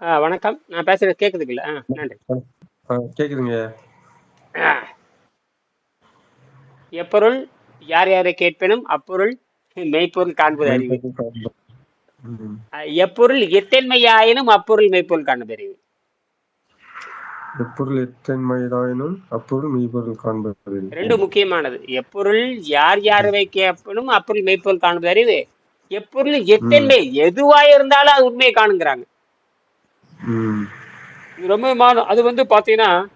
வணக்கம். நான் பேசுறது கேக்குதுங்களா? நன்றி. கேக்குதுங்க. எப்பொருள் யார் யாரை கேட்பினும் அப்பொருள் மெய்ப்பொருள் காண்பது அறிவு. எப்பொருள் எத்தன்மையாயினும் அப்பொருள் மெய்ப்பொருள் காண்பது அறிவு. எப்பொருள் எத்தன்மைதாயினும் அப்பொருள் மெய்ப்பொருள் காண்பது ரெண்டு முக்கியமானது. எப்பொருள் யார் யாரை கேட்பினும் அப்பொருள் மெய்ப்பொருள் காண்பது அறிவு. எப்பொருள் எத்தன்மை எதுவா இருந்தாலும் அது உண்மையை காணுங்கிறாங்க. ரொம்ப மா- அது வந்து பாத்தீங்கன்னா.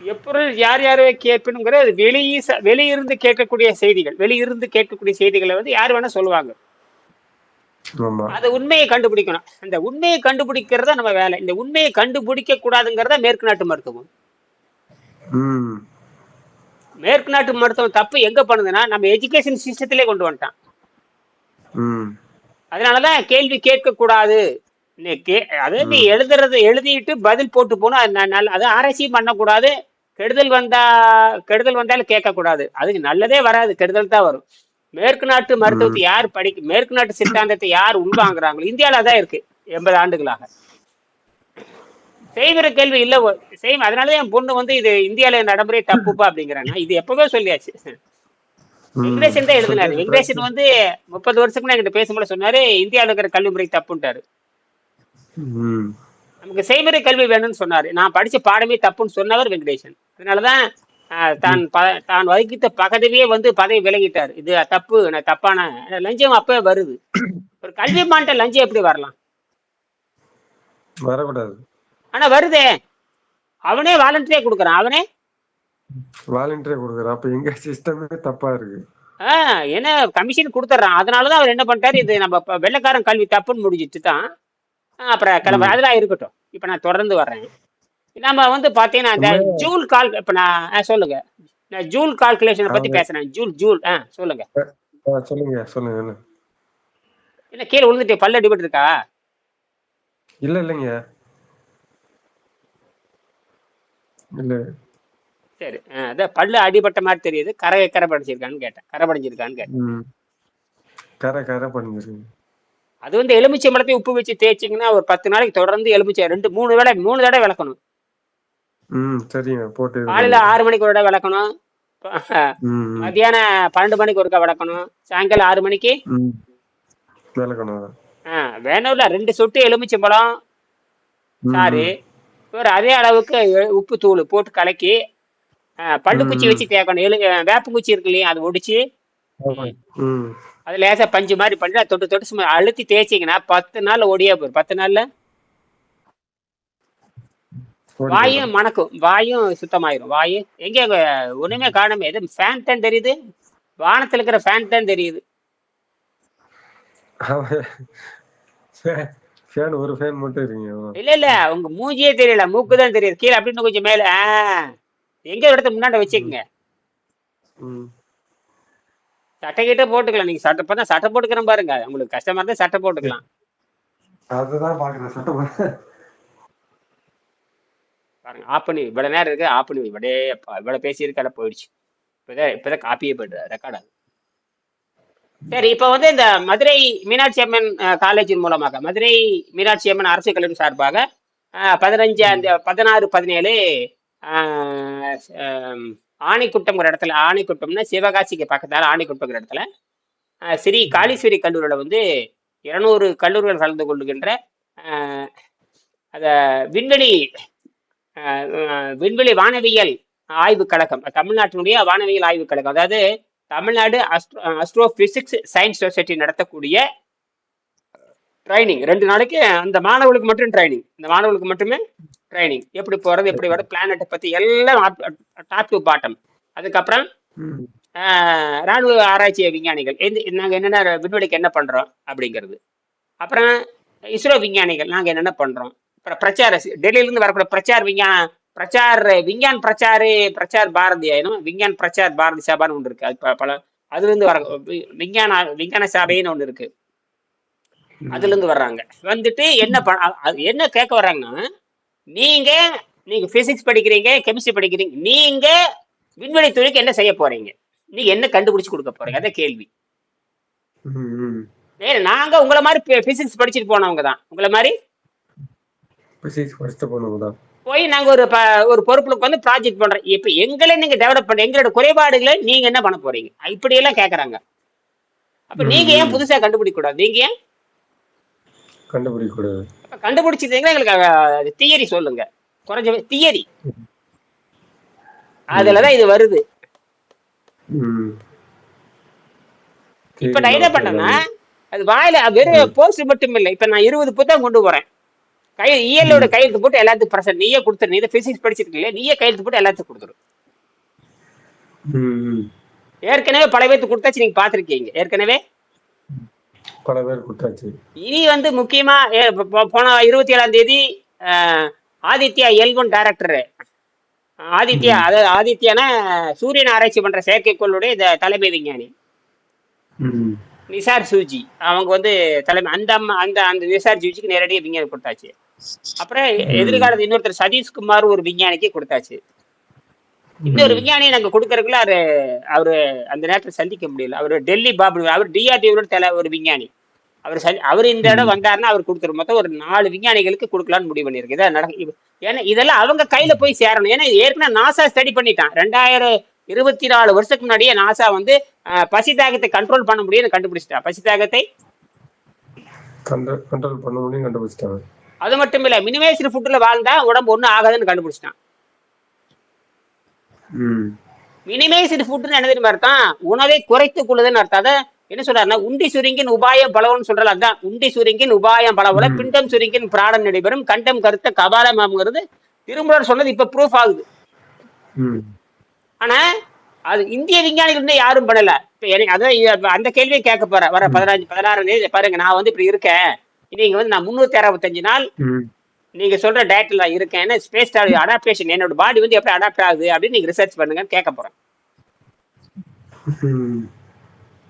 எப்பொருள் யார் யாரை கேட்பணுங்கிற அது வெளியே வெளியிருந்து கேட்கக்கூடிய செய்திகள் வெளியிருந்து கேட்கக்கூடிய செய்திகளை வந்து யார் வேணா சொல்லுவாங்க. அது உண்மையை கண்டுபிடிக்கணும். அந்த உண்மையை கண்டுபிடிக்கிறத நம்ம வேலை. இந்த உண்மையை கண்டுபிடிக்க கூடாதுங்கிறத மேற்கு நாட்டு மருத்துவம். மேற்கு நாட்டு மருத்துவம் தப்பு எங்க பண்ணுதுன்னா நம்ம எஜுகேஷன் சிஸ்டத்திலே கொண்டு வந்துட்டான். அதனாலதான் கேள்வி கேட்க கூடாது அதாவது நீ எழுதுறது எழுதிட்டு பதில் போட்டு போனா அது அது ஆராய்ச்சியும் பண்ணக்கூடாது. கெடுதல் வந்தா கெடுதல் வந்தாலும் கேட்க கூடாது அதுக்கு நல்லதே வராது கெடுதல் தான் வரும். மேற்கு நாட்டு மருத்துவத்தை யார் படிக்க மேற்கு நாட்டு சித்தாந்தத்தை யார் உள்வாங்குறாங்களோ இந்தியாவில அதான் இருக்கு எண்பது ஆண்டுகளாக. செய்கிற கேள்வி இல்ல செய்யும் அதனாலதான் என் பொண்ணு வந்து இது இந்தியால நடைமுறை தப்புப்பா அப்படிங்கிறாங்க இது எப்பவே சொல்லியாச்சு. வெங்கடேசன் தான் எழுதினாரு. வெங்கடேசன் வந்து முப்பது வருஷத்துக்கு என்கிட்ட பேசும்போது சொன்னாரு இந்தியாவில் இருக்கிற கல்வி முறை தப்புன்ட்டாரு. நமக்கு செய்முறை கல்வி வேணும்னு சொன்னாரு. நான் படிச்ச பாடமே தப்புன்னு சொன்னவர் வெங்கடேசன். அதனாலதான் தான் ப- தான் வகித்த பதவியே வந்து பதவி விலகிட்டார். இது தப்பு நான் தப்பான லஞ்சம் அப்பவே வருது. ஒரு கல்விமான்ட்ட லஞ்சம் எப்படி வரலாம்? வரக்கூடாது. ஆனா வருதே. அவனே வாலண்டரியா கொடுக்குறான். அவனே? வாலண்டியர் கொடுக்குற அப்ப எங்க சிஸ்டமே தப்பா இருக்கு? ஆஹ் என்ன கமிஷன் கொடுத்துட்றான் அதனாலதான் அவர் என்ன பண்ணிட்டாரு? இது நம்ம வெள்ளைக்காரன் கல்வி தப்புன்னு முடிஞ்சிட்டு தான் அப்புறம் கிளம்ப அதெல்லாம் இருக்கட்டும். இப்ப நான் தொடர்ந்து வர்றேன். நம்ம வந்து பாத்தீங்கன்னா இந்த ஜூல் கால் இப்ப நான் சொல்லுங்க. நான் ஜூல் கால்குலேஷனை பத்தி பேசுறேன். ஜூல் ஜூல் ஆ சொல்லுங்க. சொல்லுங்க சொல்லுங்க என்ன? கீழே விழுந்துட்டு பல்ல அடிபட்டு இருக்கா? இல்ல இல்லைங்க. இல்ல. சரி அதான் பல்லு அடிபட்ட மாதிரி தெரியுது. கரை கரை படிச்சிருக்கான்னு கேட்டேன். கரை படிஞ்சிருக்கான்னு கேட்டேன். கரை கரை பண்ணிருக்கீங்க அது வந்து எலுமிச்சை மரத்தை உப்பு வச்சு தேய்ச்சிங்கன்னா ஒரு பத்து நாளைக்கு தொடர்ந்து எலுமிச்சை ரெண்டு மூணு வேளை மூணு தடவை விளக்கணும். காலையில ஆறு மணிக்கு ஒரு தடவை விளக்கணும். மத்தியானம் பன்னெண்டு மணிக்கு ஒருக்கா விளக்கணும். சாயங்காலம் ஆறு மணிக்கு. வேணும்ல ரெண்டு சொட்டு எலுமிச்சம்பழம் ம், சாறு. ஒரு அதே அளவுக்கு உப்பு தூள் போட்டு கலக்கி பல்லுக்குச்சி வச்சு தேக்கணும் எலு வேப்பங்குச்சி இருக்கு இல்லையா அதை ஒடிச்சு. அது லேசா பஞ்சு மாதிரி பண்ணி தொட்டு தொட்டு சும்மா அழுத்தி தேய்ச்சிங்கன்னா பத்து நாள்ல ஒடியா போயிடும் பத்து நாள்ல? வாயும் மணக்கும். வாயும் சுத்தமாயிரும். வாயு எங்க ஒண்ணுமே காணுமே எது ஃபேன் தான் தெரியுது? வானத்துல இருக்கிற ஃபேன் தான் தெரியுது. ஃபேன் ஒரு ஃபேன் மட்டும் இருக்கீங்க. இல்ல இல்ல. உங்க மூஞ்சியே தெரியல. மூக்கு தான் தெரியுது. கீழே அப்படின்னு கொஞ்சம் மேல. எங்க இடத்த முன்னாடி வச்சுக்கோங்க. சட்டை கிட்ட போட்டுக்கலாம். நீங்க சட்டை பார்த்தா சட்டை போட்டுக்கிறேன் பாருங்க. உங்களுக்கு கஷ்டமா இருந்தா சட்டை போட்டுக்கலாம். அதுதான் பாக்குறேன். சட்டம் பாருங்க ஆஃப் பண்ணி இவ்வளவு நேரம் இருக்கு ஆஃப் பண்ணி இவ்வளே இவ்வளவு பேசி இருக்கால போயிடுச்சு. இப்பதான் இப்பதான் காப்பியே போயிட்டு ரெக்கார்ட் ஆகுது. சரி இப்ப வந்து இந்த மதுரை மீனாட்சி அம்மன் காலேஜின் மூலமாக மதுரை மீனாட்சி அம்மன் அரசு கல்லூரி சார்பாக பதினஞ்சு அந்த பதினாறு பதினேழு ஆணைக்குட்டம்ங்கிற இடத்துல ஆணைக்குட்டம்னா சிவகாசிக்கு பக்கத்தால் ஆணைக்குட்டம்ங்கிற இடத்துல ஸ்ரீ காளீஸ்வரி கல்லூரியில் வந்து இருநூறு கல்லூரிகள் கலந்து கொள்ளுகின்ற அத விண்வெளி விண்வெளி வானவியல் ஆய்வுக் கழகம் தமிழ்நாட்டினுடைய வானவியல் ஆய்வுக் கழகம் அதாவது Tamil Nadu astro astrophysics science society நடத்தக்கூடிய ட்ரைனிங். ரெண்டு நாளைக்கு அந்த மாணவர்களுக்கு மட்டும் ட்ரைனிங். இந்த மாணவர்களுக்கு மட்டுமே ட்ரைனிங் எப்படி போறது எப்படி வர பிளானட்டை பத்தி எல்லாம் டாப் டு பாட்டம் அதுக்கப்புறம் ராணுவ ஆராய்ச்சி விஞ்ஞானிகள். எந்த நாங்கள் என்னென்ன விண்வெளிக்கு என்ன பண்ணுறோம் அப்படிங்கிறது. அப்புறம் இஸ்ரோ விஞ்ஞானிகள் நாங்கள் என்னென்ன பண்ணுறோம் அப்புறம் பிரச்சார டெல்லியிலேருந்து வரக்கூடிய பிரச்சார் விஞ்ஞான பிரச்சார் விஞ்ஞான் பிரச்சாரு பிரச்சார் பாரதி ஆயினும் விஞ்ஞான் பிரச்சார் பாரதி சபான்னு ஒன்று இருக்கு. அது பல அதுலேருந்து வர விஞ்ஞான விஞ்ஞான சபைன்னு ஒன்று இருக்கு. அதுலேருந்து வர்றாங்க. வந்துட்டு என்ன என்ன கேட்க வர்றாங்கன்னா நீங்க நீங்க பிசிக்ஸ் படிக்கிறீங்க கெமிஸ்ட்ரி படிக்கிறீங்க நீங்க விண்வெளி துறைக்கு என்ன செய்ய போறீங்க? நீங்க என்ன கண்டுபிடிச்சு கொடுக்க போறீங்க? அதான் கேள்வி. நாங்க உங்களை மாதிரி பிசிக்ஸ் படிச்சுட்டு போனவங்க தான். உங்களை மாதிரி? போய் நாங்க ஒரு ஒரு பொறுப்புல வந்து ப்ராஜெக்ட் பண்றோம். இப்ப எங்களை நீங்க டெவலப் பண்ண எங்களோட குறைபாடுகளை நீங்க என்ன பண்ண போறீங்க? இப்படி எல்லாம் கேக்குறாங்க. அப்ப நீங்க ஏன் புதுசா கண்டுபிடிக்க கூடாது? நீங்க ஏன்? கண்டுபிடிக்க கூடாது. கண்டுபிடிச்சிருந்தீங்கன்னா எங்களுக்கு தியரி சொல்லுங்க. குறைஞ்ச தியரி அதுலதான் இது வருது. இப்ப நான் என்ன பண்ணேன்னா அது வாயில வெறும் போஸ்ட் மட்டும் இல்லை இப்ப நான் இருபது புத்தகம் கொண்டு போறேன். கை இயலோட கையெழுத்து போட்டு எல்லாத்துக்கும் பிரசன்ட் நீயே கொடுத்துரு. நீ பிசிக்ஸ் படிச்சிருக்கீங்க நீயே கையெழுத்து போட்டு எல்லாத்துக்கும் கொடுத்துரு. ஏற்கனவே பல பேருக்கு கொடுத்தாச்சு நீங்க பாத்திருக்கீங்க ஏற்கனவே பல பேர் கொடுத்தாச்சு. இனி வந்து முக்கியமா போன இருபத்தி ஏழாம் தேதி ஆதித்யா எல்வன் டைரக்டர் ஆதித்யா அதாவது ஆதித்யானா சூரியன் ஆராய்ச்சி பண்ற செயற்கைக்கோளுடைய இந்த தலைமை விஞ்ஞானி. நிசார் சூஜி. அவங்க வந்து தலைமை அந்த அம்மா அந்த அந்த நிசார் சூஜிக்கு நேரடியாக விஞ்ஞானி கொடுத்தாச்சு. அப்புறம் எதிர்காலத்து இன்னொருத்தர் சதீஷ்குமார் ஒரு விஞ்ஞானிக்கு கொடுத்தாச்சு. இன்னொரு விஞ்ஞானியை நாங்க கொடுக்கறதுக்குள்ள அவரு அவரு அந்த நேரத்தில் சந்திக்க முடியல. அவர் டெல்லி பாபு அவர் டிஆர்டிஓட தலை ஒரு விஞ்ஞானி. அவர் சந்தி அவர் இந்த இடம் வந்தாருன்னா அவர் கொடுத்துரு மொத்தம் ஒரு நாலு விஞ்ஞானிகளுக்கு கொடுக்கலாம்னு முடிவு பண்ணியிருக்கு. இதான் நடக்க இது- ஏன்னா இதெல்லாம் அவங்க கையில போய் சேரணும். ஏன்னா இது ஏற்கனவே நாசா ஸ்டடி பண்ணிட்டான். ரெண்டாயிரம் இருபத்தி நாலு வருஷத்துக்கு முன்னாடியே நாசா வந்து பசி தாகத்தை கண்ட்ரோல் பண்ண முடியும்னு கண்டுபிடிச்சிட்டான். பசி தாகத்தை கண்ட்ரோல் பண்ண முடியும் கண்டுபிடிச்சிட்டாங்க அது மட்டும் இல்ல மினிமேஸ்டு ஃபுட்ல வாழ்ந்தா உடம்பு ஒன்றும் ஆகாதுன்னு கண்டுபிடிச்சிட்டான். மினிமைஸ்டு ஃபுட்னு என்ன தெரியுமா அர்த்தம்? உணவை குறைத்துக் கொள்ளுதுன்னு அர்த்தம். அதை என்ன சொல்றாருன்னா உண்டி சுருங்கின் உபாயம் பலவன்னு சொல்றாரு. அதான் உண்டி சுருங்கின் உபாயம் பலவல பிண்டம் சுருங்கின் பிராடம் நடைபெறும். கண்டம் கருத்த கபாலமாம்ங்கிறது திருமலர் சொன்னது இப்ப ப்ரூஃப் ஆகுது. ஆனா அது இந்திய விஞ்ஞானிகள் வந்து யாரும் பண்ணல. இப்ப எனக்கு அதான் அந்த கேள்வியை கேட்க போறேன் வர பதினஞ்சு பதினாறாம் தேதி பாருங்க நான் வந்து இப்படி இருக்கேன். நீங்க வந்து நான் முன்னூத்தி அறுபத்தஞ்சு நாள் நீங்க சொல்ற டயட்ல நான் இருக்கேன் ஸ்பேஸ் அடாப்டேஷன் என்னோட பாடி வந்து எப்படி அடாப்ட் ஆகுது அப்படின்னு நீங்க ரிசர்ச் பண்ணுங்கன்னு கேட்க போறேன்.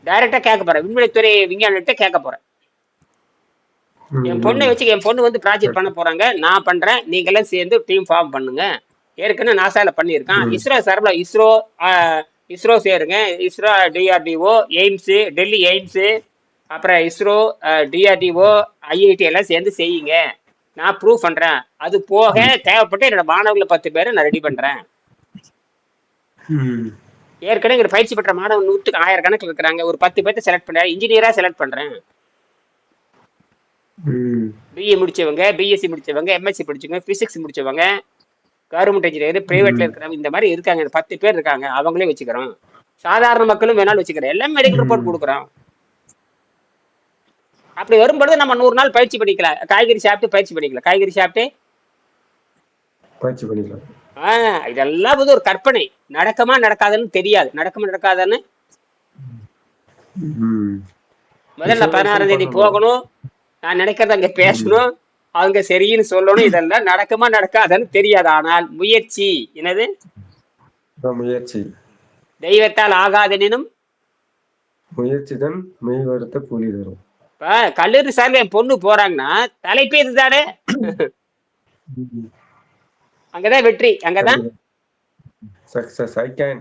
டைரக்டா கேட்க போறேன். விண்வெளித்துறை விஞ்ஞானிகிட்ட கேட்க போறேன். என் பொண்ணை வச்சு என் பொண்ணு வந்து ப்ராஜெக்ட் பண்ண போறாங்க. நான் பண்றேன். நீங்க எல்லாம் சேர்ந்து டீம் ஃபார்ம் பண்ணுங்க. ஏற்கனவே நாசால பண்ணியிருக்கான். இஸ்ரோ சார்பில் இஸ்ரோ இஸ்ரோ சேருங்க. இஸ்ரோ டிஆர்டிஓ எய்ம்ஸ் டெல்லி எய்ம்ஸ் அப்புறம் இஸ்ரோ டிஆர்டிஓ ஐஐடி எல்லாம் சேர்ந்து செய்யுங்க. நான் ப்ரூவ் பண்றேன். அது போக தேவைப்பட்ட என்னோட மாணவர்களை பத்து பேரை நான் ரெடி பண்றேன். ம் ஏற்கனவே இங்க பயிற்சி பெற்ற மாணவன் நூற்றுக்கு ஆயிரக்கணக்கில் இருக்கிறாங்க. ஒரு பத்து பேர்த்த செலக்ட் பண்றேன். இன்ஜினியரா செலக்ட் பண்றேன். ம். பிஏ முடிச்சவங்க பிஎஸ்சி முடிச்சவங்க எம்எஸ்சி முடிச்சவங்க பிசிக்ஸ் முடிச்சவங்க கவர்மெண்ட் இன்ஜினியர் பிரைவேட்ல இருக்கிறவங்க இந்த மாதிரி இருக்காங்க. இந்த பத்து பேர் இருக்காங்க. அவங்களே வச்சுக்கிறோம். சாதாரண மக்களும் வேணாலும் வச்சுக்கிறோம். எல்லாம் மெடிக்கல் ரிப்போர்ட் கொடுக்குறோம். அப்படி வரும்பொழுது நம்ம நூறு நாள் பயிற்சி பண்ணிக்கலாம். காய்கறி சாப்பிட்டு பயிற்சி பண்ணிக்கலாம். காய்கறி சாப்பிட்டு பயிற்சி பண்ணிக்கலாம். இதெல்லாம் வந்து ஒரு கற்பனை. நடக்குமா நடக்காதுன்னு தெரியாது. நடக்குமா நடக்காதுன்னு? முதல்ல பதினாறாம் தேதி போகணும். நான் நினைக்கிறத அங்க பேசணும். அவங்க சரின்னு சொல்லணும். இதெல்லாம் நடக்குமா நடக்காதுன்னு தெரியாது. ஆனால் முயற்சி. என்னது? முயற்சி. தெய்வத்தால் ஆகாதெனினும்? முயற்சி தான் மெய் வருத்த கூலி தரும். இப்ப கல்லூரி சார்ல என் பொண்ணு போறாங்கன்னா தலைப்பே இதுதானே அங்கதான் வெற்றி அங்கதான். சக்சஸ் ஐ கேன்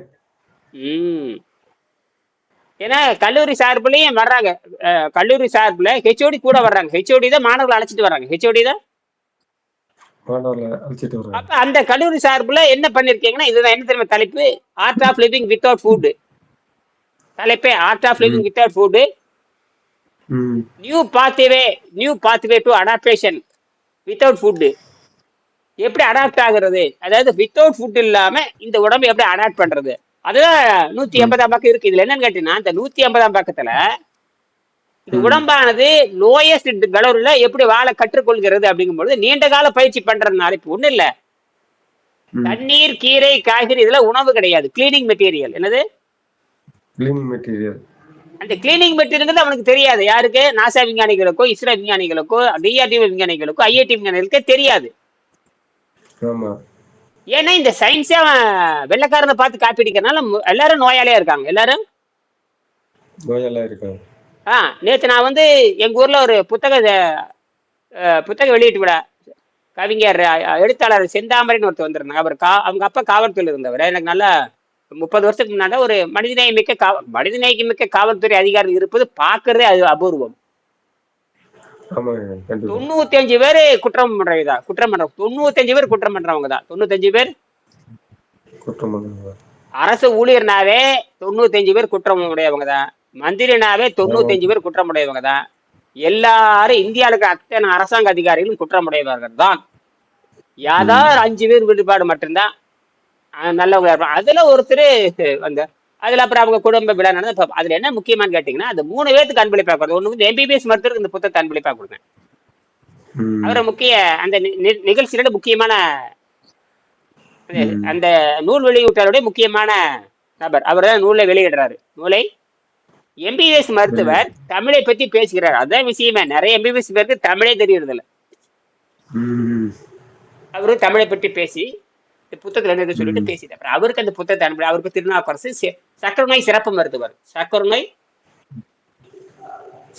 ம். ஏன்னா கல்லூரி சார்புலயும் வர்றாங்க. கல்லூரி சார்புல ஹெச்ஓடி கூட வர்றாங்க. ஹெச்ஓடி தான் மாணவர்களை அழைச்சிட்டு வர்றாங்க. ஹெச்ஓடி தான்? அப்ப அந்த கல்லூரி சார்புல என்ன பண்ணிருக்கீங்கன்னா இதுதான் என்ன தெரியுமா தலைப்பு? Art of living without food தலைப்பே art of living without food new pathway new pathway to adaptation without food எப்படி அடாப்ட் ஆகுறது? அதாவது வித்தவுட் ஃபுட் இல்லாம இந்த உடம்பை எப்படி அடாப்ட் பண்றது? அதுதான் நூத்தி எண்பதாம் பக்கம் இருக்கு. இதுல என்னன்னு கேட்டீங்கன்னா இந்த நூத்தி எண்பதாம் பக்கத்துல இந்த உடம்பானது லோயஸ்ட் கலோரில எப்படி வாழ கற்றுக்கொள்கிறது அப்படிங்கும்பொழுது நீண்ட கால பயிற்சி பண்றதுனால இப்ப ஒண்ணு இல்ல. தண்ணீர் கீரை காய்கறி இதெல்லாம் உணவு கிடையாது. கிளீனிங் மெட்டீரியல் என்னது? கிளீனிங் மெட்டீரியல் அந்த கிளீனிங் மெட்டீரியல் அவனுக்கு தெரியாது. யாருக்கு? நாசா விஞ்ஞானிகளுக்கோ இஸ்ரோ விஞ்ஞானிகளுக்கோ டிஆர்டிஓ விஞ்ஞானிகளுக்கோ ஐஐடி விஞ்ஞானிகளுக்கே தெரியாது. ஆமா. ஏன்னா இந்த சயின்ஸே அவன் வெள்ளக்காரனை பார்த்து காப்பி அடிக்கிறனால எல்லாரும் நோயாளியா இருக்காங்க. எல்லாரும்? நோயெல்லாம் இருக்காங்க. ஆ நேற்று நான் வந்து எங்க ஊர்ல ஒரு புத்தக புத்தக வெளியிட்டு விட கவிஞர் எழுத்தாளர் செந்தாமரைன்னு ஒருத்தர் வந்திருந்தாங்க. அவர் கா அவங்க அப்பா காவல்துறையில் இருந்தவர். எனக்கு நல்லா முப்பது வருஷத்துக்கு முன்னாடி ஒரு மனிதநேய மிக்க காவ மனிதநேயம் மிக்க காவல்துறை அதிகாரி இருப்பது பார்க்கறதே அது அபூர்வம். தொண்ணூத்தி அஞ்சு பேர் குற்றம் பண்றவங்க குற்றம் பண்ற தொண்ணூத்தஞ்சு பேர் குற்றம் பண்றவங்க தான். தொண்ணூத்தஞ்சு பேர்? குற்றம் பண்ணுவாங்க அரசு ஊழியர்னாவே தொண்ணூத்தஞ்சு பேர் குற்றம் உடையவங்க தான். மந்திரினாவே தொண்ணூத்தஞ்சு பேர் குற்றம் உடையவங்க தான். எல்லாரும் இந்தியாவில் இருக்க அத்தனை அரசாங்க அதிகாரிகளும் குற்றம் உடையவர்கள் தான். யாராவது அஞ்சு பேர் விடுபாடு மட்டும்தான். நல்லவங்க அதுல ஒருத்தர் வந்து அதுல அப்புறம் அவங்க குடும்ப விழா நடந்து இப்ப அதுல என்ன முக்கியமானு கேட்டீங்கன்னா அது மூணு பேருக்கு அன்பளிப்பா கொடுது ஒண்ணு வந்து எம்பிபிஎஸ் மருத்துவருக்கு இந்த புத்தகத்தை அன்பளிப்பா கொடுங்க. அவரை முக்கிய அந்த நிகழ்ச்சியோட முக்கியமான. அந்த நூல் வெளியிட்டாருடைய முக்கியமான நபர். அவர் தான் நூலை வெளியிடுறாரு. நூலை எம்பிபிஎஸ் மருத்துவர் தமிழை பத்தி பேசுகிறார். அதான் விஷயமே. நிறைய எம்பிபிஎஸ் பேருக்கு தமிழே தெரியறது இல்ல ம். அவரு தமிழை பற்றி பேசி இந்த புத்தகத்துல சொல்லிட்டு பேசிட்டு அப்புறம் அவருக்கு அந்த புத்தகத்தை அனுப்பி அவருக்கு திருநாவுக்கரசு சக்கரை நோய் சிறப்பு மருத்துவர். சக்கரை நோய்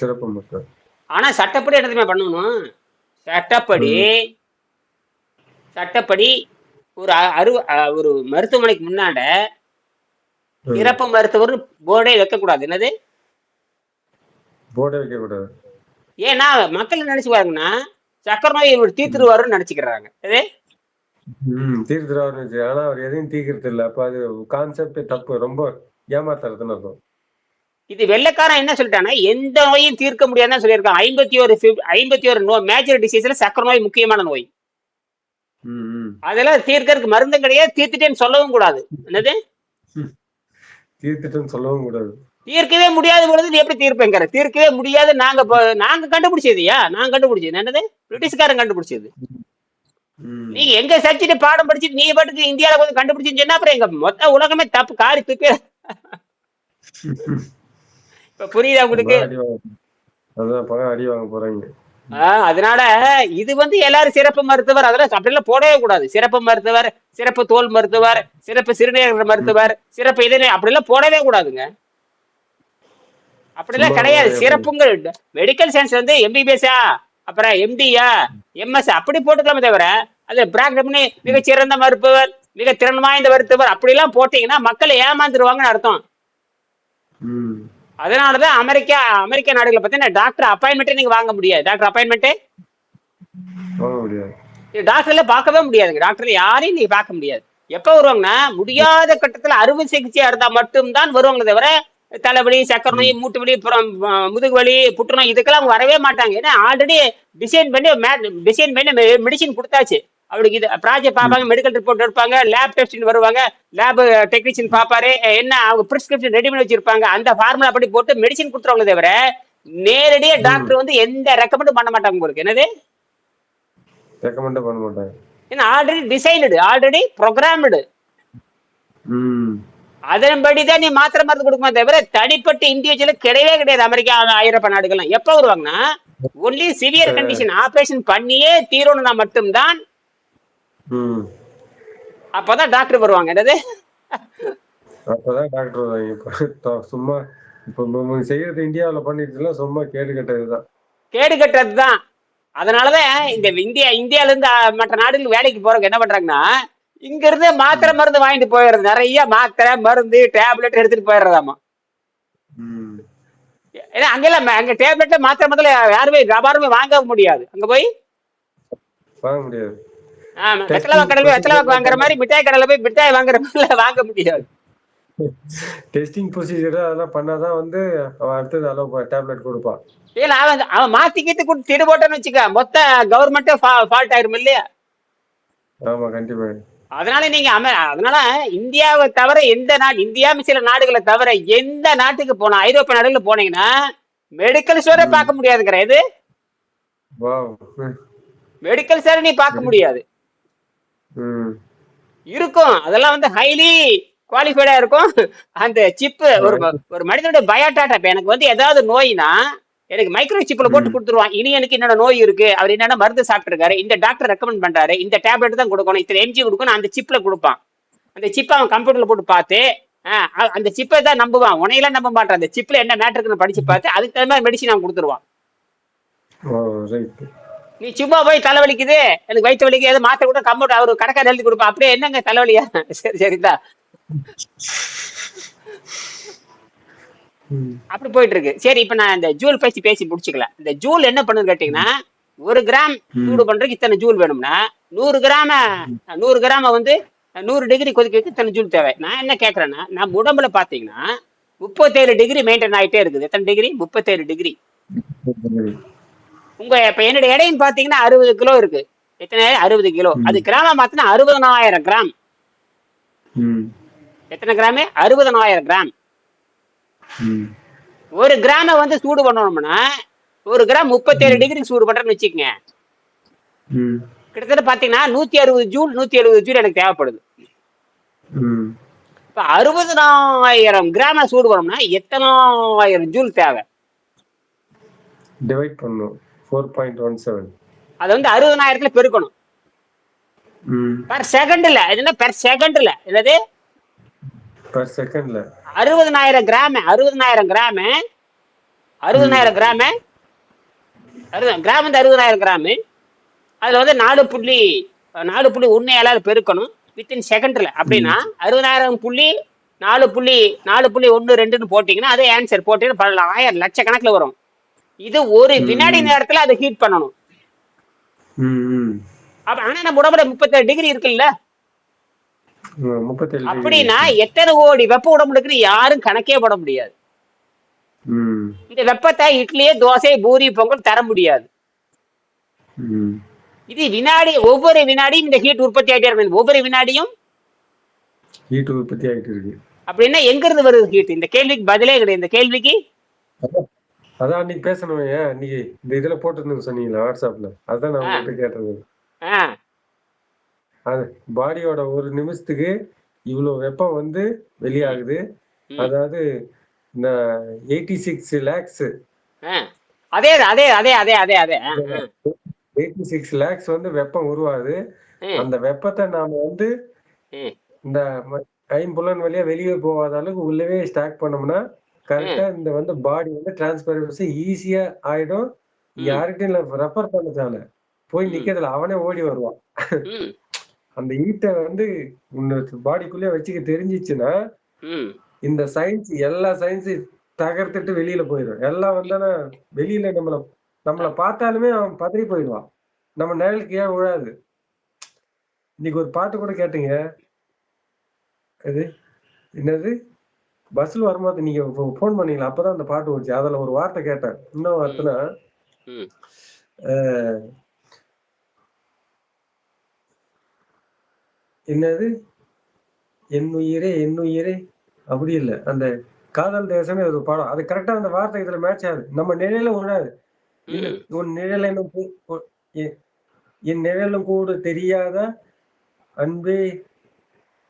சிறப்பு மக்கள் ஆனா சட்டப்படி தெரியுமா பண்ணணும். சட்டப்படி சட்டப்படி ஒரு அறு ஒரு மருத்துவமனைக்கு முன்னாட. சிறப்பு மருத்துவர் போர்டே வைக்கக்கூடாது. என்னது? போர்டே வைக்க கூடாது ஏன்னா மக்கள் நினைச்சு பாருங்கன்னா சக்கரை நோய் இவர் தீர்த்துருவாருன்னு நினைச்சுக்கிறாங்க. அது வச்சு ஆனா அவர் எதையும் தீர்க்கறது இல்ல அப்ப அது கான்செப்ட் தப்பு. ரொம்ப ஏமாத்துறதுன்னு அர்த்தம். இது வெள்ளைக்காரன் என்ன சொல்லிட்டான்னா எந்த நோயும் தீர்க்க முடியாதுன்னு சொல்லியிருக்கான். ஐம்பத்தி ஒரு ஐம்பத்தி ஒரு நோ மேஜர் டிசீஸ்ல சக்கரை நோய் முக்கியமான நோய். அதெல்லாம் தீர்க்கறதுக்கு மருந்தும் கிடையாது தீர்த்துட்டேன்னு சொல்லவும் கூடாது. என்னது? தீர்த்துட்டுன்னு சொல்லவும் கூடாது. தீர்க்கவே முடியாத பொழுது எப்படி தீர்ப்பேங்கிற? தீர்க்கவே முடியாது நாங்க நாங்க கண்டுபிடிச்சதுயா நான் கண்டுபிடிச்சது. என்னது? பிரிட்டிஷ்காரன் கண்டுபிடிச்சது. நீங்க எங்க சர்ச்சிட்டு பாடம் படிச்சுட்டு நீ பாட்டுக்கு இந்தியாவில கொஞ்சம் கண்டுபிடிச்சுன்னு சொன்னா அப்புறம் எங்க மொத்த உலகமே தப்பு காரி துப்பி இப்ப புரியுதா உங்களுக்கு? அதான் அடி வாங்க. போறாங்க. அதனால இது வந்து எல்லாரும் சிறப்பு மருத்துவர். அதெல்லாம் அப்படிலாம் போடவே கூடாது. சிறப்பு மருத்துவர் சிறப்பு தோல் மருத்துவர் சிறப்பு சிறுநீரக மருத்துவர் சிறப்பு இதனை அப்படிலாம் போடவே கூடாதுங்க. அப்படிலாம் கிடையாது. சிறப்புங்கள். மெடிக்கல் சயின்ஸ் வந்து எம்பிபிஎஸ்ஆ அப்புறம் எம்டியா எம்எஸ் அப்படி போட்டுக்கலாமே தவிர அது பிராக்ட் பண்ணி மிகச்சிறந்த மருத்துவர் மிக திறன் வாய்ந்த மருத்துவர். அப்படிலாம் போட்டீங்கன்னா மக்களை ஏமாந்துருவாங்கன்னு அர்த்தம். அதனாலதான் அமெரிக்கா அமெரிக்க நாடுகளை பார்த்தீங்கன்னா டாக்டர் அப்பாயின்மெண்ட்டே நீங்க வாங்க முடியாது. டாக்டர் அப்பாயின்மெண்ட்டே டாக்டர்ல பார்க்கவே முடியாதுங்க டாக்டர்ல யாரையும் நீங்க பார்க்க முடியாது. எப்ப வருவாங்கன்னா முடியாத கட்டத்துல அறுவை சிகிச்சையா இருந்தா மட்டும்தான் வருவாங்க தவிர தலைவலி சக்கரை நோய் மூட்டு வலி அப்புறம் முதுகு வலி புற்றுநோய் இதுக்கெல்லாம் அவங்க வரவே மாட்டாங்க. ஏன்னா ஆல்ரெடி டிசைன் பண்ணி டிசைன் பண்ணி மெடிசின் கொடுத்தாச்சு. அவளுக்கு இது ப்ராஜெக்ட் பார்ப்பாங்க மெடிக்கல் ரிப்போர்ட் எடுப்பாங்க லேப் டெஸ்ட் வருவாங்க லேப் டெக்னீஷியன் பார்ப்பாரு. என்ன அவங்க பிரிஸ்கிரிப்ஷன் ரெடி பண்ணி வச்சிருப்பாங்க அந்த ஃபார்முலா படி போட்டு மெடிசின் கொடுத்துருவாங்க தவிர நேரடியா டாக்டர் வந்து எந்த ரெக்கமெண்டும் பண்ண மாட்டாங்க உங்களுக்கு என்னது? ரெக்கமெண்டே பண்ண மாட்டாங்க. ஏன்னா ஆல்ரெடி டிசைனடு ஆல்ரெடி ப்ரோக்ராம்டு அதன்படி தான் நீ மாத்திரை மருந்து கொடுக்குமா தவிர தனிப்பட்ட இண்டிவிஜுவல கிடையவே கிடையாது. அமெரிக்கா ஐரோப்பா நாடுகள்லாம். எப்ப வருவாங்கன்னா ஒன்லி சிவியர் கண்டிஷன் ஆபரேஷன் பண்ணியே தீரணும்னா மட்டும்தான் அப்பதான் டாக்டர் வருவாங்க. என்னது? அப்பதான் டாக்டர் வருவாங்க. சும்மா இப்ப செய்யறது இந்தியாவுல பண்ணிட்டுல சும்மா கேடு கட்டதுதான். கேடு கட்டுறது தான் அதனாலதான் இந்த இந்தியா இந்தியால இருந்து மற்ற நாடுகளுக்கு வேலைக்கு போறவங்க என்ன பண்றாங்கன்னா இங்க இருந்து மாத்திரை மருந்து வாங்கிட்டு போயிடுறது. நிறைய மாத்திரை மருந்து டேப்லெட் எடுத்துட்டு போயிடுறதாமா. ஏன்னா அங்கெல்லாம் அங்க டேப்லெட் மாத்திரை முதல்ல யாருமே வியாபாரமே வாங்க முடியாது. அங்க போய்? வாங்க முடியாது. ஆமா. வெத்தலை கடையில போய் வெத்தலை வாங்குற மாதிரி மிட்டாய் கடையில போய் மிட்டாய் வாங்குற மாதிரி வாங்க முடியாது. டெஸ்டிங் ப்ரொசீஜர் அதெல்லாம் பண்ணாதான் வந்து அவன் அடுத்தது அளவு டேப்லெட் கொடுப்பான். இல்ல அவன் அவன் மாத்திக்கிட்டு கொடுத்து திடு போட்டோன்னு வச்சுக்க மொத்த கவர்மெண்ட்டே ஃபால்ட் ஆயிரும் இல்லையா? ஆமா கண்டிப்பா. அதனால நீங்க அதனால இந்தியாவை தவிர எந்த நாடு இந்தியா சில நாடுகளை தவிர எந்த நாட்டுக்கு போனா ஐரோப்பிய நாடுகளுக்கு போனீங்கன்னா மெடிக்கல் ஸ்டோரே பார்க்க முடியாதுங்கிற இது மெடிக்கல் ஸ்டோரை நீ பார்க்க முடியாது. இருக்கும். அதெல்லாம் வந்து ஹைலி குவாலிஃபைடா இருக்கும். அந்த சிப்பு ஒரு ஒரு மனிதனுடைய பயோடாட்டா இப்ப எனக்கு வந்து ஏதாவது நோய்னா எனக்கு மைக்ரோ சிப்ல போட்டு கொடுத்துருவான். இனி எனக்கு என்னென்ன நோய் இருக்கு? அவர் என்னென்ன மருந்து சாப்பிட்டுருக்காரு? இந்த டாக்டர் ரெக்கமெண்ட் பண்றாரு. இந்த டேப்லெட் தான் கொடுக்கணும். இத்தனை எம்ஜி கொடுக்கணும். அந்த சிப்ல கொடுப்பான். அந்த சிப்பை அவன் கம்ப்யூட்டர்ல போட்டு பார்த்து அந்த சிப்பை தான் நம்புவான். உனையெல்லாம் நம்ப மாட்டான். அந்த சிப்ல என்ன மேட்டர் இருக்குன்னு படிச்சு பார்த்து அதுக்கு தகுந்த மாதிரி மெடிசின் அவன் கொடுத்துருவான். நீ சும்மா போய் தலைவலிக்குது? எனக்கு வயிற்று வலிக்கு எது மாத்திரை கூட கம்ப்யூட்டர் அவர் கணக்கார எழுதி கொடுப்பா. அப்படியே என்னங்க தலைவலியா? சரி சரிதா. அப்படி போயிட்டு இருக்கு சரி இப்ப நான் இந்த ஜூல் பேசி பேசி முடிச்சுக்கலாம் இந்த ஜூல் என்ன பண்ணுன்னு கேட்டீங்கன்னா ஒரு கிராம். சூடு பண்றதுக்கு இத்தனை ஜூல் வேணும்னா நூறு கிராம நூறு கிராம வந்து நூறு டிகிரி கொதிக்க வைக்க இத்தனை ஜூல் தேவை. நான் என்ன கேட்கறேன்னா நம்ம உடம்புல பாத்தீங்கன்னா முப்பத்தேழு டிகிரி மெயின்டைன் ஆயிட்டே இருக்குது. எத்தனை டிகிரி முப்பத்தேழு டிகிரி உங்க இப்ப என்னோட எடைன்னு பாத்தீங்கன்னா அறுபது கிலோ இருக்கு. எத்தனை அறுபது கிலோ. அது கிராம மாத்தினா அறுபதனாயிரம் கிராம். எத்தனை கிராம்? அறுபதனாயிரம் கிராம். ஒரு கிராம வந்து சூடு பண்ணணும்னா ஒரு கிராம் முப்பத்தேழு டிகிரி சூடு பண்றேன்னு வச்சுக்கோங்க. கிட்டத்தட்ட பாத்தீங்கன்னா நூத்தி அறுபது ஜூல் நூத்தி எழுபது ஜூல் எனக்கு தேவைப்படுது. இப்ப அறுபதனாயிரம் கிராம சூடு பண்ணோம்னா எத்தனாயிரம் ஜூல் தேவை? டிவைட் பண்ணும் ஃபோர் பாயிண்ட் ஒன் செவன் அதை வந்து அறுபதனாயிரத்துல பெருக்கணும். பெர் செகண்ட்ல இது என்ன பெர் செகண்ட்ல என்னது? பர் செகண்ட்ல அறுபதனாயிரம் கிராம் அறுபதனாயிரம் கிராம் அறுபதனாயிரம் கிராம் அறுபது கிராம் வந்து அறுபதனாயிரம் கிராம் அதுல வந்து நாலு புள்ளி நாலு புள்ளி ஒன்று ஏழாவது பெருக்கணும் வித்தின் செகண்ட்ல அப்படின்னா அறுபதாயிரம் புள்ளி நாலு புள்ளி நாலு புள்ளி ஒன்று ரெண்டுன்னு போட்டிங்கன்னா அதே ஆன்சர் போட்டீங்கன்னா பல ஆயிரம் லட்சக்கணக்கில் வரும். இது ஒரு வினாடி நேரத்துல அதை ஹீட் பண்ணணும். அப்ப ஆனா நம்ம உடம்புல முப்பத்தேழு டிகிரி இருக்குல்ல? அப்படின்னா எத்தனை கோடி வெப்ப உடம்பு இருக்குன்னு யாரும் கணக்கே போட முடியாது. இந்த வெப்பத்தை இட்லியே தோசை பூரி பொங்கல் தர முடியாது. இது வினாடி ஒவ்வொரு வினாடியும் இந்த ஹீட் உற்பத்தி ஆகிட்டே இருக்கும். ஒவ்வொரு வினாடியும் ஹீட் உற்பத்தி ஆகிட்டு இருக்கு. அப்படின்னா எங்க இருந்து வருது ஹீட் இந்த கேள்விக்கு பதிலே கிடையாது. இந்த கேள்விக்கு அதான் அன்னைக்கு பேசணும் ஏன் அன்னைக்கு இந்த இதுல போட்டிருந்தேன்னு சொன்னீங்களா வாட்ஸ்அப்ல அதான் நான் உங்ககிட்ட கேட்டது. ஆ. அது பாடியோட ஒரு நிமிஷத்துக்கு இவ்வளவு வெப்பம் வந்து வெளியாகுது. அதாவது இந்த எயிட்டி சிக்ஸ் லேக்ஸ். அதே அதே அதே அதே அதே அதே. எயிட்டி சிக்ஸ் லேக்ஸ் வந்து வெப்பம் உருவாகுது. ம், அந்த வெப்பத்தை நாம வந்து. இந்த ஐம்புலன் வழியா வெளியே போகாத அளவுக்கு உள்ளவே ஸ்டாக் பண்ணோம்னா கரெக்டா இந்த வந்து பாடி வந்து டிரான்ஸ்பரன்சி ஈஸியா ஆயிடும். யார்கிட்டயும் ரெஃபர் பண்ணதால போய் நிக்கிறதுல அவனே ஓடி வருவான். அந்த ஈட்டை வந்து பாடிக்குள்ளே வச்சுக்க தெரிஞ்சிச்சுன்னா. இந்த சயின்ஸ் எல்லா சயின்ஸும் தகர்த்துட்டு வெளியில போயிடும் எல்லாம் வந்தானா வெளியில நம்மள நம்மள பார்த்தாலுமே அவன் பதறி போயிடுவான். நம்ம நிழலுக்கு ஏன் விழாது? இன்னைக்கு ஒரு பாட்டு கூட கேட்டீங்க. இது என்னது? பஸ்ல வரும்போது நீங்க ஃபோன் பண்ணீங்களா? அப்பதான் அந்த பாட்டு ஓடுச்சு. அதுல ஒரு வார்த்தை கேட்டேன். என்ன வார்த்தைன்னா ம். அஹ், என்னது? என் உயிரே என் உயிரே. அப்படி இல்ல. அந்த காதல் தேசமே ஒரு பாடம். அது கரெக்டா அந்த வார்த்தை இதுல மேட்ச் ஆகுது. நம்ம நிழல ம். உன் நிழல் என் நிழலும் கூட தெரியாத அன்பே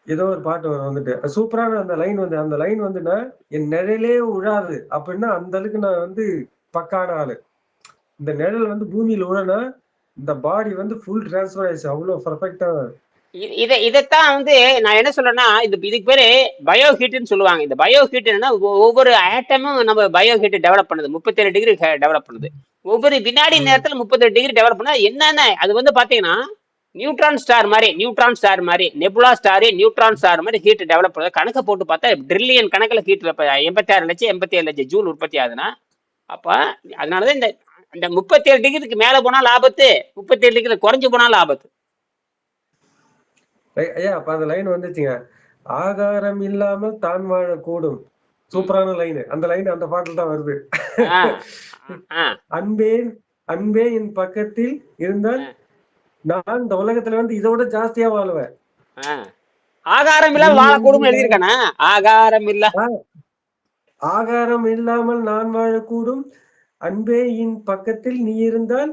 ஏதோ ஒரு பாட்டு வரும் வந்துட்டு. அது சூப்பரான அந்த லைன் வந்து அந்த லைன் வந்துன்னா என் நிழலே உழாது அப்படின்னா அந்த அளவுக்கு நான் வந்து பக்கான ஆளு. இந்த நிழல் வந்து பூமியில உழனா இந்த பாடி வந்து ஃபுல் டிரான்ஸ்ஃபர் ஆயிடுச்சு. அவ்வளவு பர்ஃபெக்டா இ- இத இதைத்தான் வந்து நான் என்ன சொல்றேன்னா இது இதுக்கு பேரு பயோ ஹீட்னு சொல்லுவாங்க. இந்த பயோ ஹீட் என்னன்னா ஒவ்வொரு ஆட்டமும் நம்ம பயோ ஹீட் டெவலப் பண்ணுது. முப்பத்தேழு டிகிரி டெவலப் பண்ணுது. ஒவ்வொரு வினாடி நேரத்துல முப்பத்தேழு டிகிரி டெவலப் பண்ணா என்னென்ன அது வந்து பாத்தீங்கன்னா நியூட்ரான் ஸ்டார் மாதிரி நியூட்ரான் ஸ்டார் மாதிரி நெபுலா ஸ்டார் நியூட்ரான் ஸ்டார் மாதிரி ஹீட் டெவலப் பண்ணுது கணக்கை போட்டு பார்த்தா ட்ரில்லியன் கணக்குல ஹீட் எண்பத்தி ஆறு லட்சம் எண்பத்தி ஏழு லட்சம் ஜூல் உற்பத்தி ஆகுதுன்னா அப்ப அதனாலதான் இந்த இந்த முப்பத்தேழு டிகிரிக்கு மேல போனால் ஆபத்து முப்பத்தேழு டிகிரி குறைஞ்சு போனாலும் ஆபத்து ஐயா அப்ப அந்த லைன் வந்துச்சுங்க. ஆகாரம் இல்லாமல் தான் வாழக்கூடும். சூப்பரான லைன் அந்த லைன் அந்த பாட்டுல தான் வருது. அன்பே அன்பே என் பக்கத்தில் இருந்தால் நான் இந்த உலகத்துல வந்து இதோட ஜாஸ்தியா வாழ்வேன். ஆகாரம் இல்லாம வாழக்கூடும் எழுதியிருக்கானா? ஆகாரம் இல்ல. ஆகாரம் இல்லாமல் நான் வாழக்கூடும். அன்பே என் பக்கத்தில் நீ இருந்தால்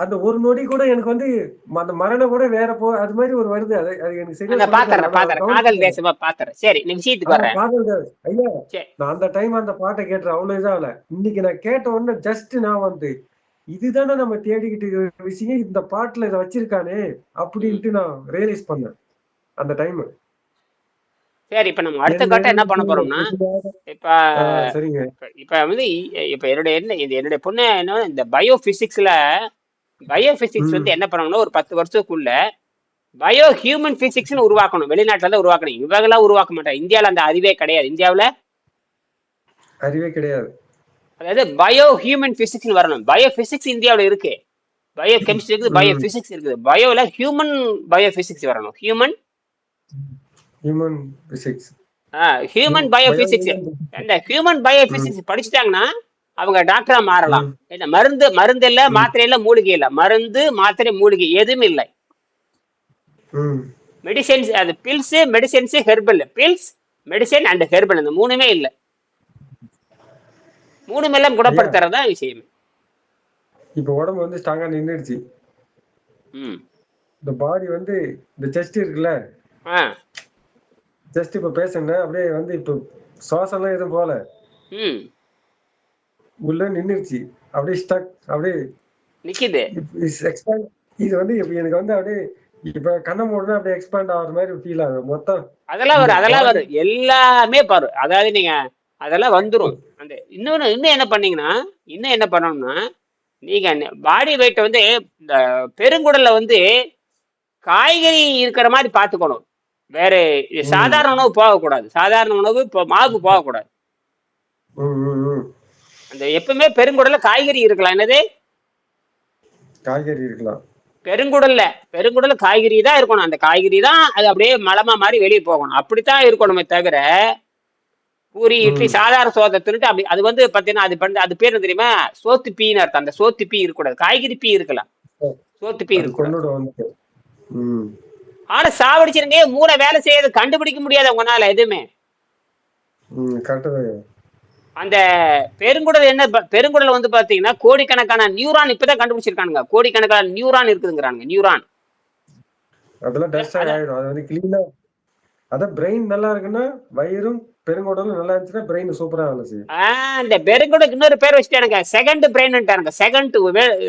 அந்த ஒரு நொடி கூட எனக்கு வந்து அந்த மரணம் கூட வேற போ அது மாதிரி ஒரு வருது. அது அது எனக்கு சரியா பாத்துறேன். பாத்துறேன் காதல் தேசமா பாத்துறேன் சரி நீ விஷயத்துக்கு ஆ, வர்றேன். காதல். ஐயா. நான் அந்த டைம் அந்த பாட்டை கேட்டேன். அவ்வளவு இதா இல்ல. இன்னைக்கு நான் கேட்ட உடனே ஜஸ்ட் நான் வந்து இதுதானே நம்ம தேடிக்கிட்டு இருக்கிற விஷயம்? இந்த பாட்டுல இதை வச்சிருக்கானே அப்படின்ட்டு நான் ரியலைஸ் பண்ணேன். அந்த டைம் சரி இப்ப நம்ம அடுத்த கட்டம் என்ன பண்ண போறோம்னா இப்ப சரிங்க. இப்ப- வந்து இப்ப என்னுடைய என்ன இது என்னுடைய பொண்ணு என்ன இந்த பயோ பிசிக்ஸ்ல பயோ பிசிக்ஸ். வந்து என்ன பண்ணாங்கன்னா ஒரு பத்து வருஷத்துக்குள்ள பயோ ஹியூமன் பிசிக்ஸ்னு உருவாக்கணும். வெளிநாட்டுல தான் உருவாக்கணும் இவங்கெல்லாம் உருவாக்க மாட்டாங்க. இந்தியாவில் அந்த அறிவே கிடையாது. இந்தியாவில் அறிவே கிடையாது. அதாவது பயோ ஹியூமன் பிசிக்ஸ்னு வரணும். பயோ பிசிக்ஸ் இந்தியாவில் இருக்கு. பயோ கெமிஸ்ட்ரி இருக்குது பயோ ம். பிசிக்ஸ் இருக்குது பயோல ஹியூமன் பயோ பிசிக்ஸ் வரணும் human human physics human biophysics அந்த ஹியூமன் பயோ பிசிக்ஸ் படிச்சுட்டாங்கன்னா அவங்க டாக்டரா மாறலாம். ம். என்ன மருந்து மருந்து இல்ல மாத்திரை இல்ல மூலிகை இல்ல. மருந்து மாத்திரை மூலிகை எதுவும் இல்லை. மெடிசன்ஸ் அது pills medicines herbal pills medicine and herbal இந்த மூணுமே இல்ல. மூணுமே எல்லாம் குணப்படுத்துறது விஷயம். இப்போ உடம்பு வந்து ஸ்ட்ராங்கா நின்றுடுச்சு இந்த பாடி வந்து இந்த செஸ்ட் இருக்குல்ல? ஜஸ்ட் இப்ப பேசுனேன் அப்படியே வந்து இப்போ சுவாசம்லாம் எதுவும் போல உள்ள நின்றுச்சு அப்படியே ஸ்டக் அப்படியே நிக்குது. எக்ஸ்பேண்ட் இது வந்து எனக்கு வந்து அப்படியே இப்ப கண்ணை மூடனா அப்படியே எக்ஸ்பேண்ட் ஆகுற மாதிரி ஃபீல் ஆகும் மொத்தம் அதெல்லாம் வரும் அதெல்லாம் வரும். எல்லாமே பாரு அதாவது நீங்க அதெல்லாம் வந்துரும். அந்த இன்னொன்னு இன்னும் என்ன பண்ணீங்கன்னா இன்னும் என்ன பண்ணணும்னா நீங்க பாடி வெயிட் வந்து இந்த பெருங்குடல்ல வந்து காய்கறி இருக்கிற மாதிரி பார்த்துக்கணும். வேற. சாதாரண உணவு போகக்கூடாது. சாதாரண உணவு இப்போ மாவு போகக்கூடாது. அந்த எப்பவுமே பெருங்குடல்ல காய்கறி இருக்கலாம். என்னது? காய்கறி இருக்கலாம். பெருங்குடல்ல பெருங்குடல்ல காய்கறி தான் இருக்கணும். அந்த காய்கறி தான் அது அப்படியே மலமா மாதிரி வெளியே போகணும். அப்படித்தான் இருக்கணுமே தவிர பூரி இட்லி. சாதாரண சோத்தை தின்னுட்டு அப்படி அது வந்து பாத்தீங்கன்னா அது பண்ண அது பேர் தெரியுமா? சோத்து பீன்னு அர்த்தம். அந்த சோத்து பீ இருக்கக்கூடாது. காய்கறி பீ இருக்கலாம். சோத்து பீ இருக்கக்கூடாது. ஆனா சாவடிச்சிருங்க. மூளை வேலை செய்யறது கண்டுபிடிக்க முடியாது உங்களால எதுவுமே. அந்த பெருங்குடல் என்ன பெருங்குடல் வந்து பாத்தீங்கன்னா கோடிக்கணக்கான நியூரான் இப்பதான் கண்டுபிடிச்சிருக்கானுங்க. கோடிக்கணக்கான நியூரான் இருக்குதுங்கிறானுங்க நியூரான். அதான் பிரெயின் நல்லா இருக்குன்னா வயிறும் பெருங்குடலும் நல்லா இருந்துச்சுன்னா பிரெயின் சூப்பரா வேலை செய்யும். இந்த பெருங்குடலுக்கு இன்னொரு பேர் வச்சுட்டானுங்க. செகண்ட் பிரெயின்ட்டானுங்க செகண்ட்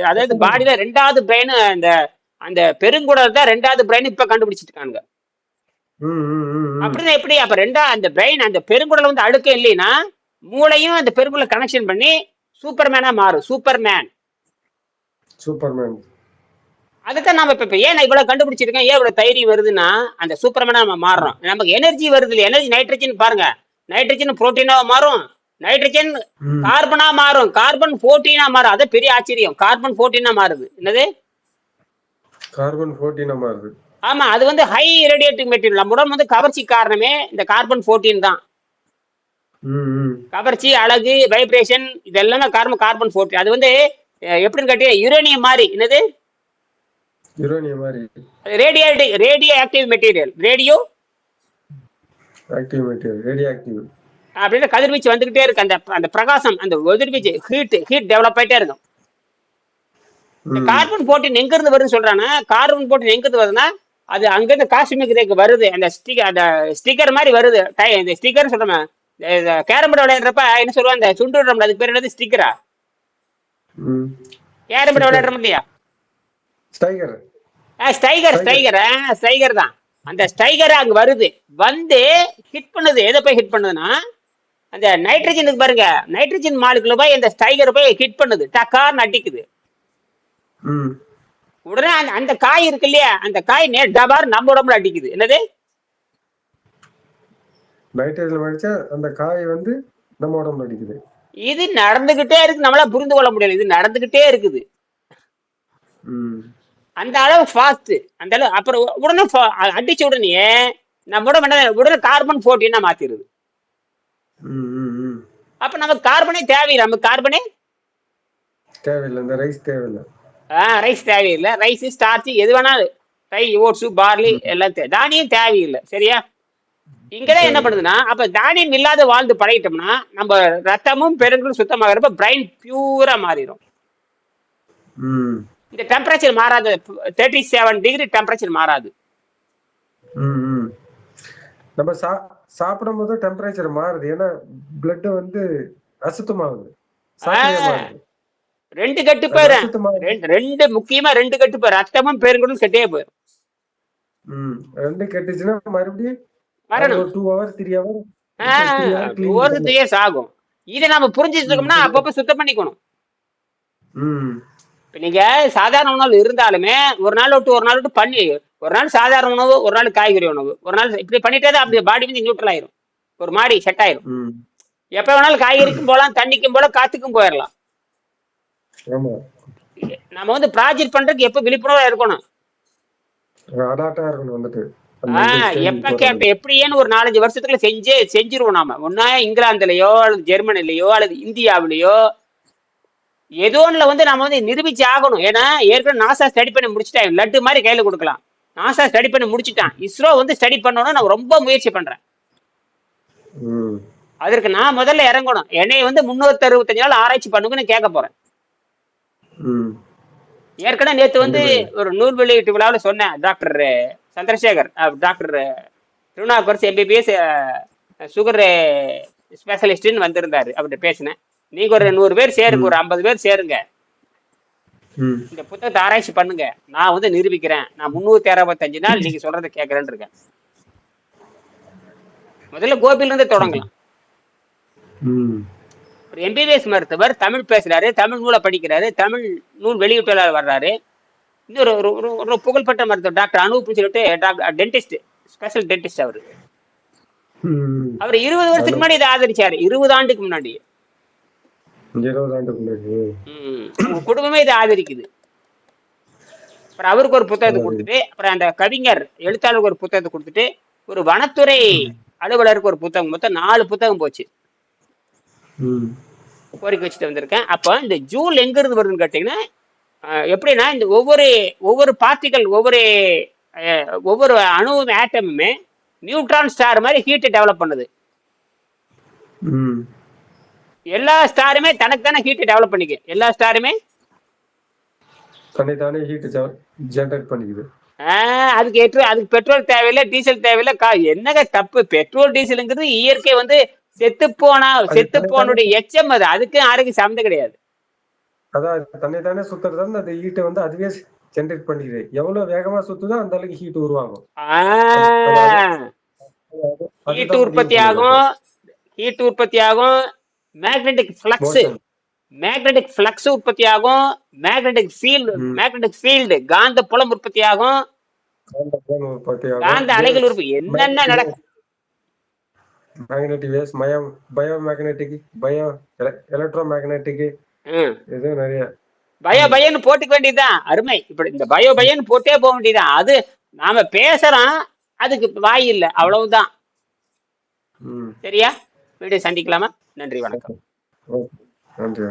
அதாவது பாடியில ரெண்டாவது பிரெயின் அந்த அந்த பெருங்குடல் தான் ரெண்டாவது பிரெயின் இப்ப கண்டுபிடிச்சிட்டு இருக்கானுங்க அப்படின்னா எப்படி? அப்ப ரெண்டா அந்த பிரெயின் அந்த பெருங்குடல் வந்து அழுக்க இல்லைன்னா மூளையும் அந்த பெருங்குடல கனெக்ஷன் பண்ணி சூப்பர்மேனா மாறும். சூப்பர்மேன் சூப்பர்மேன் அதுதான் நம்ம இப்ப ஏன் நான் இவ்வளவு கண்டுபிடிச்சிருக்கேன்? ஏன் இவ்வளவு தைரியம் வருதுன்னா அந்த சூப்பர்மேனா நம்ம மாறுறோம். நமக்கு எனர்ஜி வருது இல்லையா? எனர்ஜி நைட்ரஜன் பாருங்க. நைட்ரஜன் புரோட்டீனாவா மாறும். நைட்ரஜன் கார்பனா மாறும். கார்பன் போர்டீனா மாறும். அது பெரிய ஆச்சரியம். கார்பன் போர்டீனா மாறுது. என்னது? கார்பன் ஃபோர்டீனா மாறுது. ஆமா அது வந்து ஹை ரேடியேட்டிவ் மெட்டீரியல் நம்ம உடம்பு வந்து கவர்ச்சி காரணமே இந்த கார்பன் போர்டீன் தான். கவர்ச்சி அழகு வைப்ரேஷன் இது எல்லாமே கார்பன் கார்பன் போர்டீன் அது வந்து எப்படின்னு கேட்டீங்க யுரேனியம் மாதிரி. என்னது? யுரேனியம் மாதிரி radio radioactive material radioactive material radioactive அப்படின்னு கதிர்வீச்சு வந்துகிட்டே இருக்கு. அந்த அந்த பிரகாசம் அந்த கதிர்வீச்சு ஹீட் ஹீட் டெவலப் ஆயிட்டே இருக்கும். கார்பன் போர்டீன் எங்க இருந்து வருதுன்னு சொல்றானா? கார்பன் போர்டீன் எங்க இருந்து வருதுன்னா அது அங்கிருந்து காஷ்மீர் ரேக்கு வருது. அந்த ஸ்டிக்கர் அந்த ஸ்டிக்கர் மாதிரி வருது. இந்த ஸ்டிக்கர் சொல்றேன் கேரம் போர்டு விளையாடுறப்ப என்ன சொல்லுவா அந்த சுண்டு விடுறோம்ல அதுக்கு பேர் என்னது? ஸ்டிக்கரா கேரம் போர்டு விளையாடுறோம் இல்லையா? ஸ்டைகர். Striker striker. ஸ்டைகர். தான். அந்த ஸ்டைகர் அங்க வருது. வந்து ஹிட் பண்ணுது. எதை போய் ஹிட் பண்ணுதுன்னா அந்த நைட்ரஜனுக்கு பாருங்க. நைட்ரஜன் மாலுக்குள்ள போய் அந்த ஸ்டைகர் போய் ஹிட் பண்ணுது. டக்கார்னு அடிக்குது. உடனே அந்த அந்த காய் இருக்கு இல்லையா? அந்த காய் நே டபார் நம்ம உடம்புல அடிக்குது. என்னது? நைட்ரஜன் அடிச்சா அந்த காய் வந்து நம்ம உடம்புல அடிக்குது. இது நடந்துகிட்டே இருக்கு. நம்மளால புரிந்து கொள்ள முடியல. இது நடந்துகிட்டே இருக்குது. அந்த அளவு ஃபாஸ்ட் அந்த அளவு அப்புறம் உடனே அடிச்ச உடனே நம்ம உடம்பு உடனே கார்பன் போர்டீனா மாத்திருது? அப்ப நமக்கு கார்பனே தேவையில்லை. நமக்கு கார்பனே தேவையில்லை. இந்த ரைஸ் தேவையில்லை. ரைஸ் தேவையில்லை. ரைஸ் ஸ்டார்ச் எது வேணாலும். ரை ஓட்ஸு பார்லி எல்லாம் தானியம் தேவையில்லை. சரியா? இங்கதான் என்ன பண்ணுதுன்னா அப்ப தானியம் இல்லாத வாழ்ந்து பழகிட்டோம்னா நம்ம ரத்தமும் பெருங்களும் சுத்தமாகிறப்ப பிரைன் பியூரா மாறிடும் இந்த டெம்பரேச்சர் மாறாது. தேர்ட்டி செவன் டிகிரி டெம்பரேச்சர் மாறாது நம்ம சா சாப்பிடும் போது டெம்பரேச்சர் மாறுது. ஏன்னா பிளட் வந்து அசுத்தமாகுது. ரெண்டு கட்டு போயிடும் ரெண்டு முக்கியமா ரெண்டு கட்டு போயிடும் ரத்தமும் பெருங்களும் கெட்டே போயிடும் ரெண்டு கெட்டுச்சுன்னா மறுபடியும் வரணும். டூ ஹவர் த்ரீ ஹவர் ஒரு த்ரீ இயர்ஸ் ஆகும். இதை நம்ம புரிஞ்சுட்டோம்னா அப்பப்ப சுத்தம் பண்ணிக்கணும். ம். இப்ப நீங்க சாதாரண உணவு இருந்தாலுமே ஒரு நாள் விட்டு ஒரு நாள் விட்டு பண்ணி ஒரு நாள் சாதாரண உணவு ஒரு நாள் காய்கறி உணவு. ஒரு நாள் இப்படி பண்ணிட்டே தான் அப்படி பாடி வந்து நியூட்ரல் ஆயிரும். ஒரு மாடி செட் ஆயிரும். எப்ப வேணாலும் காய்கறிக்கும் போகலாம் தண்ணிக்கும் போல காத்துக்கும் போயிடலாம் நம்ம வந்து ப்ராஜெக்ட் பண்றதுக்கு எப்ப விழிப்புணர்வா இருக்கணும்? எப்ப. கேப்ப எப்படியேன்னு ஒரு நாலஞ்சு வருஷத்துக்குள்ள செஞ்சே செஞ்சிருவோம் நாம. ஒன்னா இங்கிலாந்துலயோ அல்லது ஜெர்மனிலயோ அல்லது இந்தியாவிலயோ ஏதோ ஒண்ணுல வந்து நம்ம வந்து நிரூபிச்சு ஆகணும். ஏன்னா ஏற்கனவே நாசா ஸ்டடி பண்ணி முடிச்சுட்டான். லட்டு மாதிரி கையில கொடுக்கலாம். நாசா ஸ்டடி பண்ணி முடிச்சுட்டான். இஸ்ரோ வந்து ஸ்டடி பண்ணணும்னு நான் ரொம்ப முயற்சி பண்றேன். ம். அதற்கு நான் முதல்ல இறங்கணும். என்னைய வந்து முன்னூத்தி அறுபத்தஞ்சு நாள் ஆராய்ச்சி பண்ணுங்கன்னு கேட்க போறேன். ஏற்கனவே நேத்து வந்து ஒரு நூல் வெளியீட்டு விழாவில் சொன்னேன். Doctor Chandrasekhar doctor Thirunavukkarasu MBBS sugar ஸ்பெஷலிஸ்ட்னு வந்திருந்தாரு. அவர்கிட்ட பேசினேன். நீங்க ஒரு நூறு பேர் சேருங்க ஒரு ஐம்பது பேர் சேருங்க. இந்த புத்தகத்தை ஆராய்ச்சி பண்ணுங்க. நான் வந்து நிரூபிக்கிறேன். நான் முந்நூத்தி அறுபத்தஞ்சு நாள் நீங்க சொல்றதை கேட்கறேன்னு இருக்கேன். முதல்ல கோபில இருந்து தொடங்கலாம் ஒரு எம்பிபிஎஸ் மருத்துவர் தமிழ் பேசுறாரு தமிழ் நூலை படிக்கிறாரு தமிழ் நூல் வெளியீட்டாளர் வர்றாரு. இன்னொரு ஒரு புகழ்பெற்ற மருத்துவர் டாக்டர் அனூப்னு சொல்லிட்டு டாக்டர் டென்டிஸ்ட் ஸ்பெஷல் டென்டிஸ்ட் அவர். அவர் இருபது வருஷத்துக்கு முன்னாடி இதை ஆதரிச்சாரு. இருபது ஆண்டுக்கு முன்னாடி இருபது ஆண்டுக்கு முன்னாடி ம். உங்க குடும்பமே இதை ஆதரிக்குது. அப்புறம் அவருக்கு ஒரு புத்தகத்தை கொடுத்துட்டு அப்புறம் அந்த கவிஞர் எழுத்தாளருக்கு ஒரு புத்தகத்தை கொடுத்துட்டு ஒரு வனத்துறை அலுவலருக்கு ஒரு புத்தகம் மொத்தம் நாலு புத்தகம் போச்சு. கோரிக்கை வச்சுட்டு வந்திருக்கேன். அப்போ இந்த ஜூல் எங்க இருந்து வருதுன்னு கேட்டீங்கன்னா எப்படின்னா இந்த ஒவ்வொரு ஒவ்வொரு பார்ட்டிகள் ஒவ்வொரு ஒவ்வொரு அணுவும் ஆட்டமுமே நியூட்ரான் ஸ்டார் மாதிரி ஹீட்டை டெவலப் பண்ணுது. எல்லா ஸ்டாருமே தனக்கு தானே ஹீட்டை டெவலப் பண்ணிக்க. எல்லா ஸ்டாருமே? தன்னைத்தானே ஹீட் ஜெனரேட் பண்ணிக்குது. அதுக்கு ஏற்று அதுக்கு பெட்ரோல் தேவையில்லை டீசல் தேவையில்லை கா என்னங்க தப்பு? பெட்ரோல் டீசலுங்கிறது இயற்கை வந்து செத்து போனா செத்து போனுடைய எச்சம் அது. அதுக்கு யாருக்கும் சம்மந்தம் கிடையாது. அதான் தன்னைத்தானே சுத்துறது அந்த ஹீட்டை வந்து அதுவே ஜெனரேட் பண்ணிக்குது. எவ்வளவு வேகமா சுத்துதோ அந்த அளவுக்கு ஹீட் உருவாகும். ஹீட் உற்பத்தி ஆகும். ஹீட் உற்பத்தி ஆகும். Magnetic flux. மேக்னெட்டிக் ஃப்ளக்ஸ் உற்பத்தி ஆகும் மேக்னெட்டிக் ஃபீல்டு. மேக்னெட்டிக் ஃபீல்டு காந்த புலம் உற்பத்தி ஆகும் காந்த அலைகள் உற்பத்தி. என்னென்ன நடக்கும் மேக்னெட்டிக் வேவ்ஸ் மயம் bio magnetic bio electromagnetic. இது நிறைய. பயோ பயன்னு போட்டுக்க வேண்டியதுதான். அருமை. இப்படி இந்த பயோ பயன்னு போட்டே போக வேண்டியதுதான். அது நாம பேசுறோம். அதுக்கு வாய் இல்லை. அவ்வளவுதான். சரியா? வீடியோ சந்திக்கலாமா? நன்றி வணக்கம். நன்றி